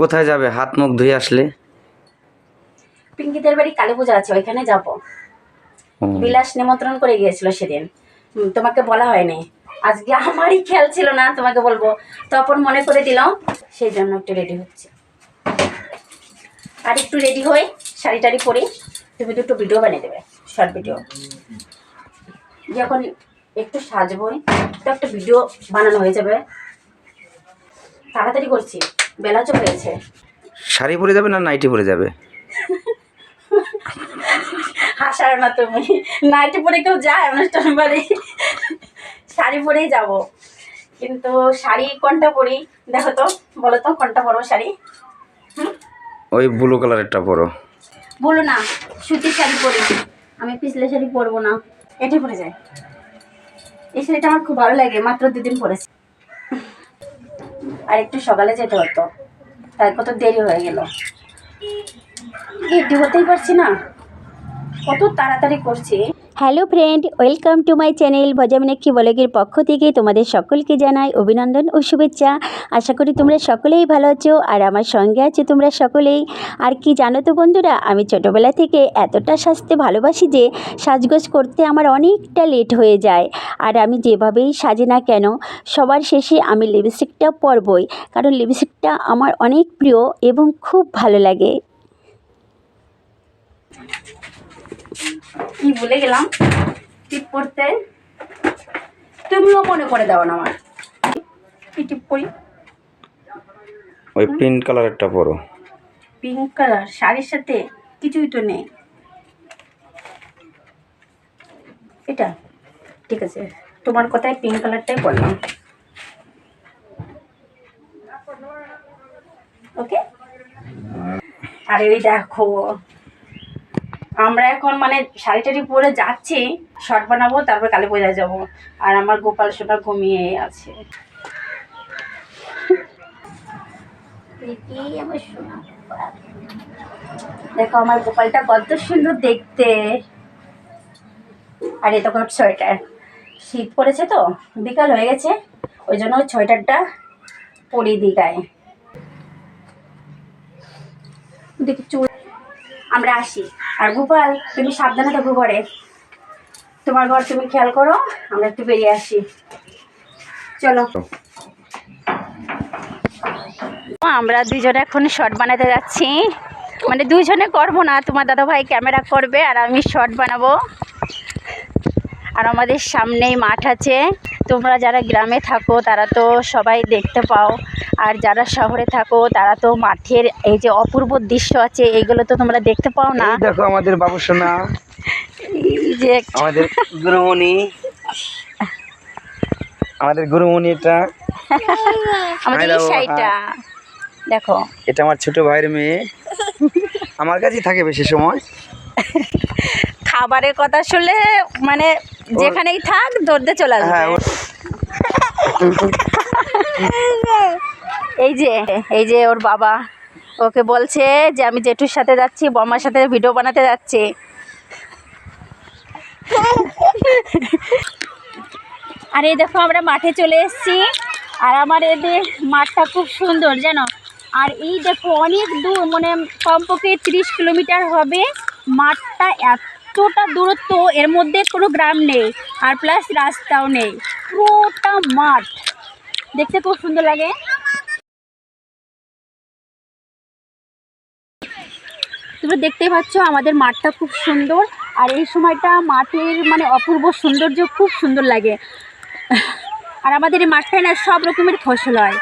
কোথায় যাবে? হাত মুখ ধুয়ে আসলে? পিঙ্কিদের বাড়ি কালী পূজা আছে ওইখানে যাব। বিলাস নিমন্ত্রণ করে গিয়েছিল সেদিন। তোমাকে বলা হয়নি। আজকে আমারই খেয়াল ছিল না তোমাকে বলব। তখন মনে করে দিলাম সেই জন্য একটু রেডি হচ্ছে। আর একটু রেডি হয়ে শাড়ি টাড়ি পরে তুমি দুটো ভিডিও বানিয়ে দেবে শর্ট ভিডিও যখন একটু সাজবই তো একটা ভিডিও বানানো হয়ে যাবে তাড়াতাড়ি করছি। বেলা চলে গেছে শাড়ি পরে যাবে না নাইটি পরে যাবে? হাসার না তুমি। নাইটি পরে কেউ যায় অনুষ্ঠান বাড়ি শাড়ি পরেই যাব। কিন্তু শাড়ি কোনটা পরি? দেখো তো বলো তো কোনটা পরবো শাড়ি? ওই ব্লু কালারেরটা পরো। বলো না সুতির শাড়ি পরি। আমি পিছলে শাড়ি পরবো না। এটাই পরে যাই। এই শাড়িটা আমার খুব ভালো লাগে মাত্র দুদিন পরেছি। আর একটু সকালে যেতে হতো। তাই কত দেরি হয়ে গেল। রেডি হতেই পারছি না। কত তাড়াতাড়ি করছি। Hello friend, welcome to my channel ভজামিনাক্ষী বলগের পক্ষ থেকে তোমাদের সকলকে জানাই অভিনন্দন ও শুভেচ্ছা। আশা করি তোমরা সকলেই ভালো আছো আর আমার সঙ্গে আছো তোমরা সকলেই। আর কি জানো তো বন্ধুরা, আমি ছোটোবেলা থেকে এতটা সাজতে ভালোবাসি যে সাজগোজ করতে আমার অনেকটা লেট হয়ে যায়। আর আমি যেভাবেই সাজি না কেন, সবার শেষে আমি লিপস্টিকটা পরবই, কারণ লিপস্টিকটা আমার অনেক প্রিয় এবং খুব ভালো লাগে। কি ভুলে গেলাম? টিপ পড়তে? তুমিও মনে করে দাও না আমার। কি টিপ পরি ওই পিঙ্ক কালারেরটা পরো। Pink colour? শাড়ির সাথে কিছুই তো নেই। এটা? ঠিক আছে। তোমার কথায় পিঙ্ক কালারটাই পরলাম ওকে? আরে এই দেখো আমরা এখন মানে শাড়ি টাড়ি পরে যাচ্ছি শর্ট বানাবো তারপর কালী পূজায় যাব। আর আমার গোপাল সোনা ঘুমিয়ে আছে। দেখো আমার গোপালটা কত সুন্দর দেখতে। আর এই তখন সোয়েটার। শীত পড়েছে তো বিকাল হয়ে গেছে ওই জন্য ওই সোয়েটারটা পরিয়ে দিই গায়ে। দেখি চুল আমরা আসি। আর গোপাল তুমি সাবধানে থাকো ঘরে। তোমার ঘর তুমি খেয়াল করো আমরা একটু বেরিয়ে আসি। চলো। আমরা দুজনে এখন শর্ট বানাতে যাচ্ছি। মানে দুজনে করব না তোমার দাদা ভাই ক্যামেরা করবে আর আমি শর্ট বানাবো। আর আমাদের সামনেই মাঠ আছে। তোমরা যারা গ্রামে থাকো তারা তো সবাই দেখতে পাও। আর যারা শহরে থাকো তারা তো মাঠের এই যে অপূর্ব দৃশ্য আছে এইগুলো তো তোমরা দেখতে পাও না। দেখো আমাদের বাবু সোনা এই যে আমাদের গুরুমণি। আমাদের গুরুমণি এটা। আমাদের দেখো। এটা আমার ছোট ভাইয়ের মেয়ে। আমার কাছেই থাকে বেশি সময়। খাবারের কথা শুনলে মানে যেখানেই থাক দৌড়তে চলে হ্যাঁ আসবে ও- এই যে এই যে ওর বাবা। ওকে বলছে যে, আমি জেঠুর সাথে যাচ্ছি, বমার সাথে ভিডিও বানাতে যাচ্ছি। আর এই দেখো, আমরা মাঠে চলে এসেছি। আর আমার এদের মাঠটা খুব সুন্দর, জানো? আর এই দেখো, অনেক দূর মানে কমপক্ষে তিরিশ কিলোমিটার হবে। মাঠটা এতটা দূরত্ব, এর মধ্যে কোনো গ্রাম নেই। আর প্লাস রাস্তাও নেই। পুরোটা মাঠ। দেখতে খুব সুন্দর লাগে। তোমরা দেখতেই পাচ্ছ আমাদের মাঠটা খুব সুন্দর, আর এই সময়টা মাঠের মানে অপূর্ব সৌন্দর্য খুব সুন্দর লাগে। আর আমাদের এই মাঠটায় না সব রকমের ফসল হয়।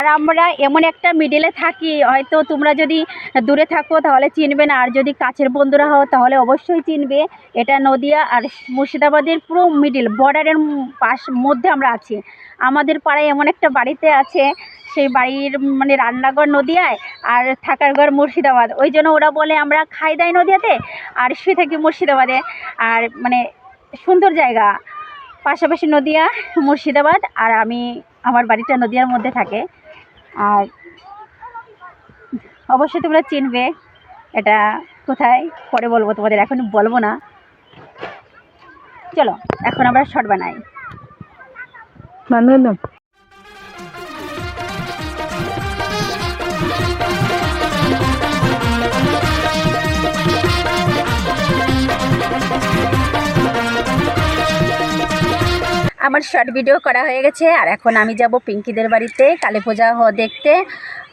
আর আমরা এমন একটা মিডিলে থাকি, হয়তো তোমরা যদি দূরে থাকো, তাহলে চিনবে না। আর যদি কাছের বন্ধুরা হও, তাহলে অবশ্যই চিনবে। এটা নদিয়া আর মুর্শিদাবাদের পুরো মিডিল বর্ডারের পাশ মধ্যে আমরা আছি। আমাদের পাড়ায় এমন একটা বাড়িতে আছে, সেই বাড়ির মানে রান্নাঘর নদিয়ায় আর থাকার ঘর মুর্শিদাবাদ। ওই জন্য ওরা বলে আমরা খাই দাই নদিয়াতে আর শুয়ে থাকি মুর্শিদাবাদে। আর মানে সুন্দর জায়গা। পাশাপাশি নদিয়া, মুর্শিদাবাদ আর আমি আমার বাড়িটা নদিয়ার মধ্যে থাকে। আর অবশ্যই তোমরা চিনবে এটা কোথায়, পরে বলব তোমাদের, এখন বলব না। চলো, এখন আমরা শট বানাই। বান্ধব আমার শর্ট ভিডিও করা হয়ে গেছে আর এখন আমি যাব পিঙ্কিদের বাড়িতে কালী পূজা দেখতে।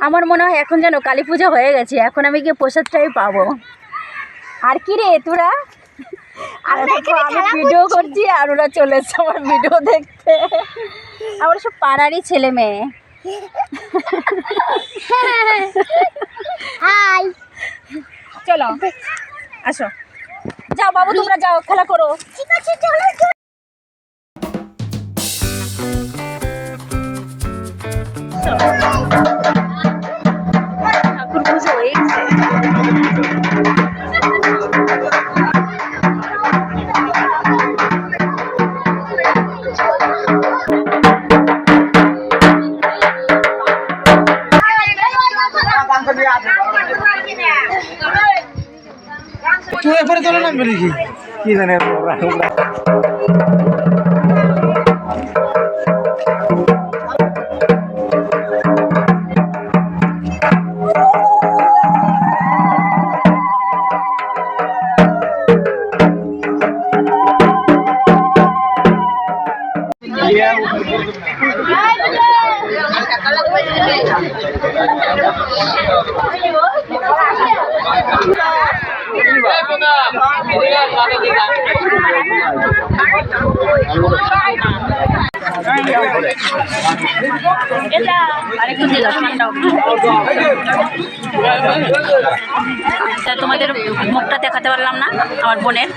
আমার মনে হয় এখন যেন কালী পূজা হয়ে গেছে এখন আমি গিয়ে প্রসাদটাই পাবো। আর কি রে তোরা? আর দেখো আমি ভিডিও করছি। আর ওরা চলে এসছে আমার ভিডিও দেখতে। আমার সব পাড়ারই ছেলে মেয়ে। হাই। চলো আসো। যাও বাবু তোমরা যাও খেলা করো। ঠিক আছে চলো। তুই এরপরে চলে নামবে নাকি কি জানে তোমাদের মুখটা দেখাতে পারলাম না আমার বোনের।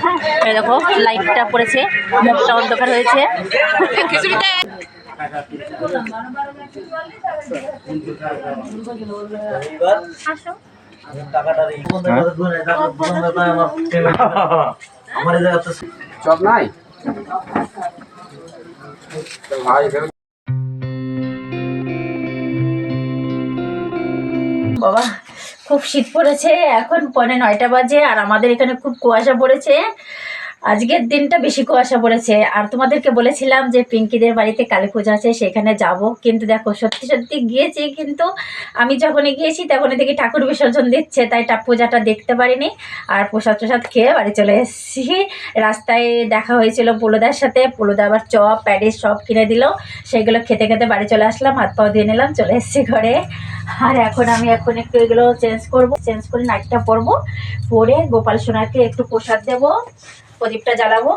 দেখো লাইটটা পড়েছে মুখটা অন্ধকার হয়েছে। সব নাই? বাবা, খুব শীত পড়েছে, এখন পৌনে নয়টা বাজে, আর আমাদের এখানে খুব কুয়াশা পড়েছে। আজকের দিনটা বেশি কুয়াশা পড়েছে। আর তোমাদেরকে বলেছিলাম যে পিঙ্কিদের বাড়িতে কালী পূজা আছে, সেখানে যাব। কিন্তু দেখো, সত্যি সত্যি গিয়েছি, কিন্তু আমি যখনই গিয়েছি তখনই দেখি ঠাকুর বিসর্জন দিচ্ছে, তাই টা পূজাটা দেখতে পারিনি। আর প্রসাদ প্রসাদ খেয়ে বাড়ি চলে এসেছি। রাস্তায় দেখা হয়েছিল পোলোদার সাথে। পোলোদা আবার চপ প্যাডিস সব কিনে দিল। সেগুলো খেতে খেতে বাড়ি চলে আসলাম, হাত পাও দিয়ে নিলাম, চলে এসেছি ঘরে। আর এখন আমি এখন একটু এগুলো চেঞ্জ করব চেঞ্জ করে নাইটটা পরবো। পরে গোপাল সোনাকে একটু প্রসাদ দেবো। প্রদীপটা জ্বালাবো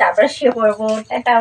তারপরে শুয়ে পড়ব। টাটা